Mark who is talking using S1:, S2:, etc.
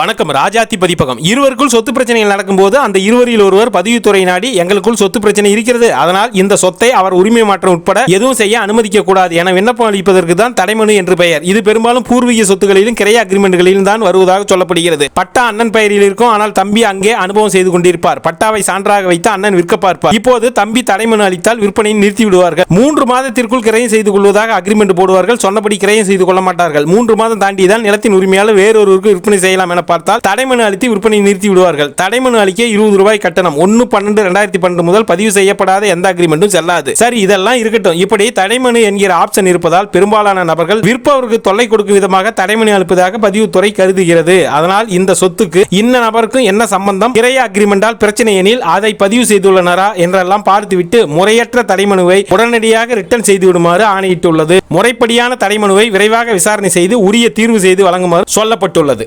S1: வணக்கம். ராஜாத்தி பதிப்பகம் இருவருக்குள் சொத்து பிரச்சனைகள் நடக்கும்போது அந்த இருவரில் ஒருவர் பதிவுத்துறை நாடி எங்களுக்குள் சொத்து பிரச்சனை இருக்கிறது. அதனால் இந்த சொத்தை அவர் உரிமை மாற்றம் உட்பட எதுவும் செய்ய அனுமதிக்க கூடாது என விண்ணப்பம் அளிப்பதற்கு தான் தடைமனு என்று பெயர். இது பெரும்பாலும் பூர்வீக சொத்துகளிலும் கிரைய அக்ரிமெண்ட்களிலும் தான் வருவதாக சொல்லப்படுகிறது. பட்டா அண்ணன் பெயரில் இருக்கும். ஆனால் தம்பி அங்கே அனுபவம் செய்து கொண்டிருப்பார். பட்டாவை சான்றாக வைத்து அண்ணன் விற்க பார்ப்பார். இப்போது தம்பி தடைமனு அளித்தால் விற்பனையை நிறுத்தி விடுவார்கள் மூன்று மாதத்திற்குள் கிரையம் செய்து கொள்வதாக அக்ரிமெண்ட் போடுவார்கள். சொன்னபடி கிரையம் செய்து கொள்ள மாட்டார்கள். மூன்று மாதம் தாண்டிதான் நிலத்தின் உரிமையாளர் வேறொருவருக்கு விற்பனை செய்யலாம் என பார்த்தால் தடைமனு அளித்து விற்பனை நிறுத்தி விடுவார்கள். தடைமனு அளிக்க இருபது ரூபாய் கட்டணம். ஒன்னு பன்னெண்டு ரெண்டாயிரத்தி பன்னெண்டு முதல் பதிவு செய்யப்படாத எந்த அக்ரிமெண்ட்டும் செல்லாது. சரி இதெல்லாம் இருக்கட்டும். இப்படி தடைமனு என்கிற ஆப்ஷன் இருப்பதால் பெரும்பாலான நபர்கள் விற்பவருக்கு தொல்லை கொடுக்கும் விதமாக தடைமனு அளிப்பதாக பதிவுத்துறை கருதுகிறது. அதனால் இந்த சொத்துக்கு இன்ன நபருக்கும் என்ன சம்பந்தம்? கிரைய அக்ரிமெண்டால் பிரச்சனை எனில் அதை பதிவு செய்துள்ளனரா என்றெல்லாம் பார்த்துவிட்டு முறையற்ற தடைமனுவை உடனடியாக ரிட்டர்ன் செய்து விடுமாறு ஆணையிட்டுள்ளது. முறைப்படியான தடைமனுவை விரைவாக விசாரணை செய்து உரிய தீர்வு செய்து வழங்குமாறு சொல்லப்பட்டுள்ளது.